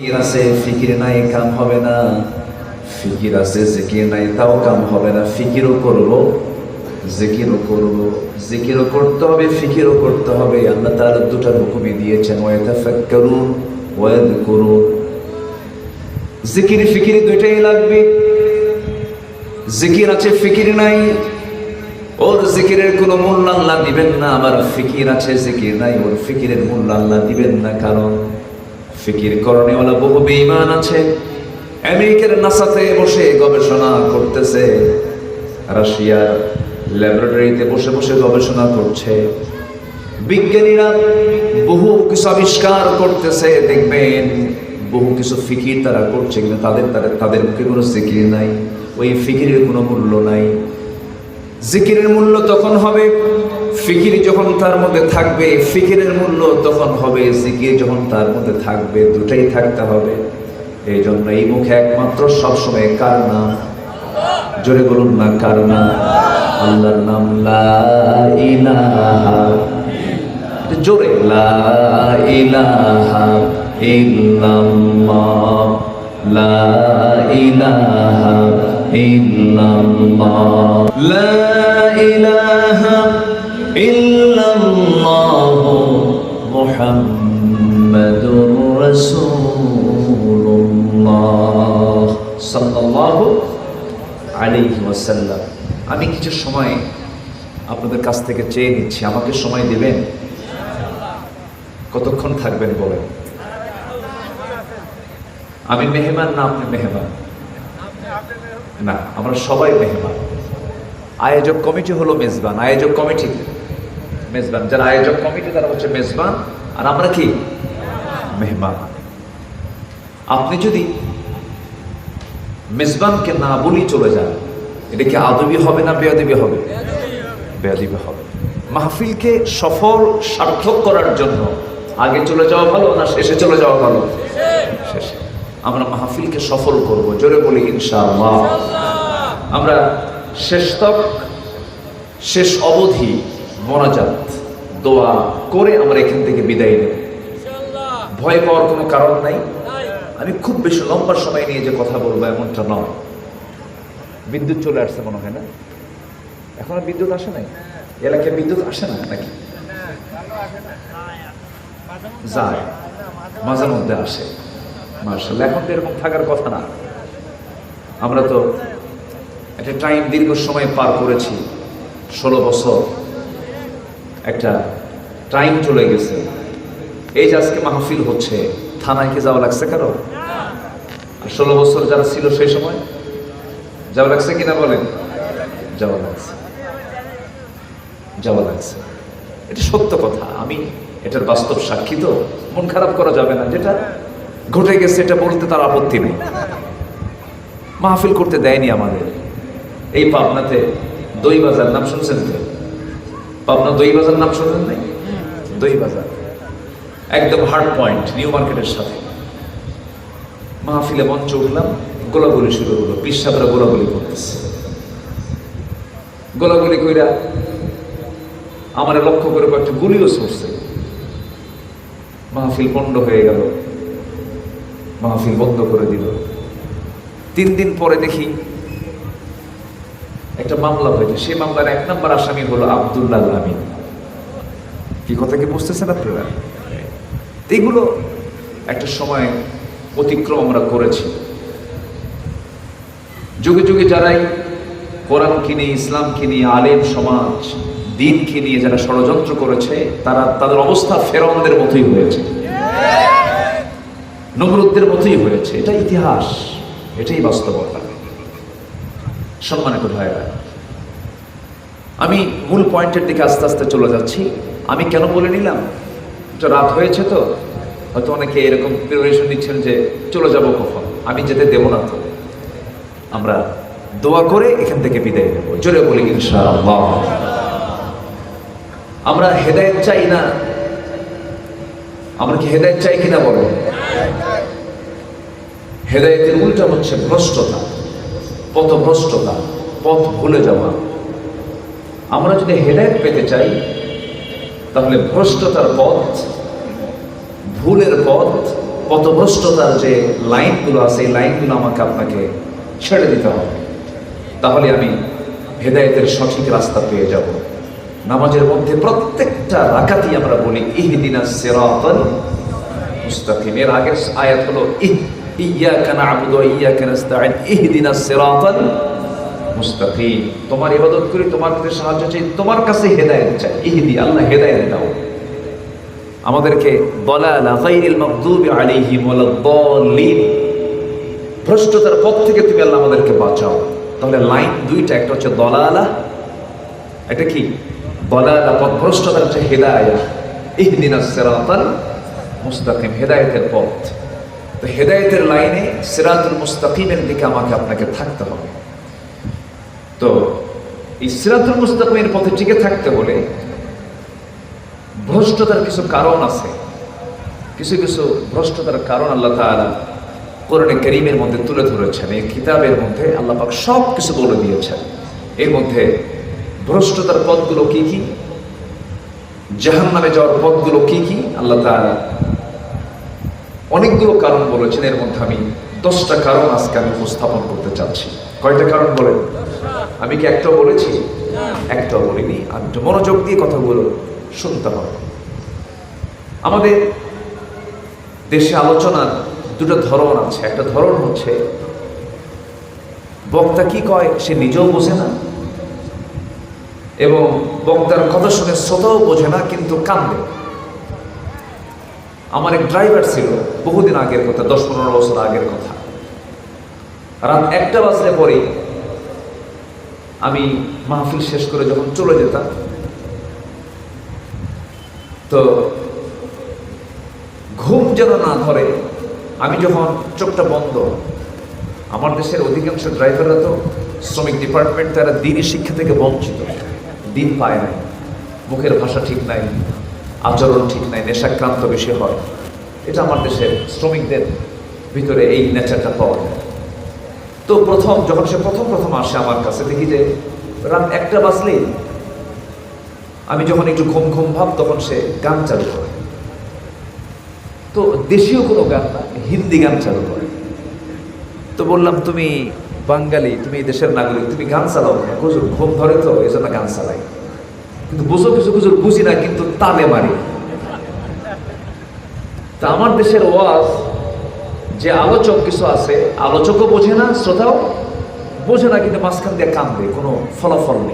ফিকির আছে, ফিকির নাই, কাম হবে না। ফিকির আছে, জিকির নাই, তাও কাম হবে না। ফিকিরও করব, জিকিরও জিকিরও করতে হবে, ফিকিরও করতে হবে। আল্লাহ তাআলা দুটার হুকুমই দিয়েছেন ওয়াতাফাক্কারুন ওয়াযকুরুন জিকির, ফিকির দুইটাই লাগবে। জিকির আছে, ফিকির নাই। ওর জিকিরের কোনো মূল্য আল্লাহ দিবেন না, আবার ফিকির আছে, জিকির নাই। ওর ফিকিরের মূল্য আল্লাহ দিবেন না, কারণ ফিকির করণেওয়ালা বহু বেঈমান আছে। আমেরিকার নাসাতে বসে গবেষণা করতেছে। রাশিয়ার ল্যাবরেটরিতে বসে বসে গবেষণা করছে। বিজ্ঞানীরা বহু কিছু আবিষ্কার করতেছে। দেখবেন বহু কিছু ফিকির তারা করছে, কিন্তু তাদের তাদের তাদের মুখে কোনো জিকির নাই। ওই ফিকিরের কোনো মূল্য নাই। জিকিরের মূল্য তখন হবে ফিকির যখন তার মধ্যে থাকবে, ফিকিরের মূল্য তখন হবে, জিকির যখন তার মধ্যে থাকবে, দুটাই থাকতে হবে। এই জন্য এই মুখে একমাত্র সবসময় কার নাম? জোরে বলুন না, কার নাম? আল্লাহর নাম লা ইলাহা। জোরে। লা ইলাহা ইল্লাল্লাহ। লা ইলাহা ইল্লাল্লাহ। লা আমি কিছু সময় আপনাদের কাছ থেকে চেয়ে নিচ্ছি। আমাকে সময় দেবেন? কতক্ষণ থাকবেন বলেন? আমি মেহমান না আপনি মেহমান? না, আমরা সবাই মেহমান। আয়োজক কমিটি হলো মেজবান, আয়োজক কমিটি মেজবান। যারা আয়োজক কমিটি, তারা হচ্ছে মেজবান। আর আমরা কি? মেহমান। আপনি যদি মেজবানকে না বলি চলে যান, এটা কি আদবি হবে না বেয়াদবি হবে? বেয়াদবি হবে। মাহফিলকে সফল, সার্থক করার জন্য আগে চলে যাওয়া ভালো না শেষে চলে যাওয়া ভালো? শেষে। আমরা মাহফিলকে সফল করব, জোরে বলি ইনশাআল্লাহ। আমরা শেষ তক শেষ অবধি মনাজাত, দোয়া করে আমরা এখান থেকে বিদায় নেব। ভয় পাওয়ার কোনো কারণ নাই। আমি খুব বেশি লম্বা সময় নিয়ে যে কথা বলব এমনটা নয়। বিদ্যুৎ চলে আসছে মনে হয় না? এখনও বিদ্যুৎ আসে নাই? এলাকায় বিদ্যুৎ আসে না নাকি? যায়। মাঝে মধ্যে আসে। মার্শাল এখন তো এরকম থাকার কথা না। আমরা তো একটা টাইম দীর্ঘ সময় পার করেছি, ষোলো বছর। একটা টাইম চলে গেছে। এই যে আজকে মাহফিল হচ্ছে, থানায় কি যাওয়া লাগছে কারও? আর ষোলো বছর যারা ছিল সেই সময়? যাওয়া লাগছে কিনা বলেন? যাওয়া লাগছে। যাওয়া লাগছে। এটা সত্য কথা। আমি এটার বাস্তব সাক্ষী তো। মন খারাপ করা যাবে না। যেটা ঘটে গেছে, এটা বলতে তার আপত্তি নেই। মাহফিল করতে দেয়নি আমাদের। এই পাবনাতে দই বাজার, নাম শুনছেন তো? পাবনা দই বাজার নাম শুনছেন নাই? দই বাজার। একদম হার্ড পয়েন্ট নিউ মার্কেটের সাথে। মাহফিলে মঞ্চ উঠলাম, গোলাগুলি শুরু হলো। পিসাবরা গোলাগুলি করতেছে। গোলাগুলি কইরা আমার লক্ষ্য করে কয়েকটা গুলিও ছড়ছে মাহফিল বন্ধ হয়ে গেল। মাহফিল বন্ধ করে দিল। তিন দিন পরে দেখি একটা মামলা হয়েছে সেই মামলার এক নম্বর আসামি হলো আবদুল্লাহ আমিন। কি কথা কি বুঝতেছেন আপনারা? এগুলো একটা সময় অতিক্রম আমরা করেছি। যুগে যুগে যারাই কোরআন কিনে ইসলাম কিনে আলেম সমাজ, দিনকে নিয়ে যারা ষড়যন্ত্র করেছে, তারা তাদের অবস্থা ফেরনদের মতোই হয়েছে। নমরুদ্দের মতোই হয়েছে। এটা ইতিহাস। এটাই বাস্তবতা। সম্মানিত ভাইরা আমি মূল পয়েন্টের দিকে আস্তে আস্তে চলে যাচ্ছি। আমি কেন বলে নিলাম? এটা রাত হয়েছে তো। হয়তো অনেকে এরকম প্রিপারেশন নিচ্ছেন যে চলে যাব কখন? আমি যেতে দেব না তো। আমরা দোয়া করে এখান থেকে বিদায় নেব। জোরে বলি ইনশাআল্লাহ। আমরা হেদায়েত চাই না। আমরা কি হেদায়েত চাই কিনা বলো? হেদায়েতের উল্টা হচ্ছে ভ্রষ্টতা। পথভ্রষ্টতা, পথ ভুলে যাওয়া। আমরা যদি হেদায়েত পেতে চাই, তাহলে ভ্রষ্টতার পথ, ভুলের পথ, পথভ্রষ্টতার যে লাইনগুলো আছে, এই লাইনগুলো আমাকে আপনাকে ছেড়ে দিতে হবে। তাহলে আমি হেদায়েতের সঠিক রাস্তা পেয়ে যাব। নামাজের মধ্যে প্রত্যেকটা রাকাতই আমরা বলি ইহদিনা সিরাতাল মুস্তাকিম। এর আগের আয়াত হলো, ইহ না'বুদু ওয়া ইয়াকা নাস্তাঈন ইহদিনা সিরাতাল মুস্তাকিম। তোমার ইবাদত করি, তোমার কাছে সাহায্য চাই, তোমার কাছে হেদায়েত চাই। ইহদি, আল্লাহ হেদায়েত দাও। আমাদেরকে দলালা গায়রিল মাগদুবি আলাইহিম ওয়ালাদ-দাল্লিন ভ্রষ্টতার পথ থেকে তুমি আল্লাহ আমাদেরকে বাঁচাও। তাহলে লাইন দুইটা, একটা হচ্ছে দলালা এটা কি? দলালা পথ, ভ্রষ্টতার হচ্ছে হেদায়া। ইহদিনাস সিরাতাল মুস্তাকিম, হেদায়েতের পথ। তো হেদায়েতের লাইনে সিরাতুল মুস্তাকিমের দিকে আমাকে আপনাকে থাকতে হবে। তো এই সিরাতুল মুস্তাকিমের পথে টিকে থাকতে হলে ভ্রষ্টতার কিছু কারণ আছে। কিছু কিছু ভ্রষ্টতার কারণ আল্লাহ তাআলা কোরআনে করিমের মধ্যে তুলে ধরেছেন। এই কিতাবের মধ্যে আল্লাহ পাক সব কিছু বলে দিয়েছেন। এর মধ্যে ভ্রষ্টতার পথগুলো কি কি? জাহান নামে যাওয়ার পথগুলো কি কি? আল্লাহ তাআলা অনেকগুলো কারণ বলেছেন, এর মধ্যে আমি দশটা কারণ আজকে আমি উপস্থাপন করতে চাচ্ছি। কয়টা কারণ বলেন? আমি কি একটাও বলেছি? একটাও বলিনি। আর একটু মনোযোগ দিয়ে কথাগুলো শুনতে হবে। আমাদের দেশে আলোচনার দুটো ধরন আছে। একটা ধরন হচ্ছে, বক্তা কি কয় সে নিজেও বোঝে না, এবং বক্তার কথা শুনে শ্রোতাও বোঝে না, কিন্তু কান্দে। আমার এক ড্রাইভার ছিল, বহুদিন আগের কথা, দশ পনেরো বছর আগের কথা। রাত একটা বাজলে পরে আমি মাহফিল শেষ করে যখন চলে যেতাম, তো ঘুম যেন না ধরে, আমি যখন চোখটা বন্ধ, আমার দেশের অধিকাংশ ড্রাইভাররা তো শ্রমিক ডিপার্টমেন্ট তারা দিনই শিক্ষা থেকে বঞ্চিত। দিন পায় নাই, মুখের ভাষা ঠিক নাই। আচরণ ঠিক নাই, নেশাক্রান্ত বেশি হয়। এটা আমার দেশের শ্রমিকদের ভিতরে এই নেচারটা পাওয়া যায়। তো প্রথম, যখন সে প্রথম প্রথম আসে আমার কাছে, দেখি যে রাত একটা বাজলেই আমি যখন একটু ঘুম ঘুম ভাব, তখন সে গান চালু করে। তো দেশীয় কোনো গান না, হিন্দি গান চালু করে। তো বললাম, তুমি বাঙালি, তুমি দেশের নাগরিক, তুমি গান চালাও না ঘুম ধরে তো এই জন্য গান চালাই। কিন্তু বুঝো কিছু কিছু বুঝি না, কিন্তু তালে মারি। তা আমার দেশের ওয়াজ, যে আলোচক কিছু আছে, আলোচকও বোঝে না, শ্রোতাও বোঝে না, কিন্তু মাঝখান দিয়ে কান্দে, কোনো ফলাফল নেই।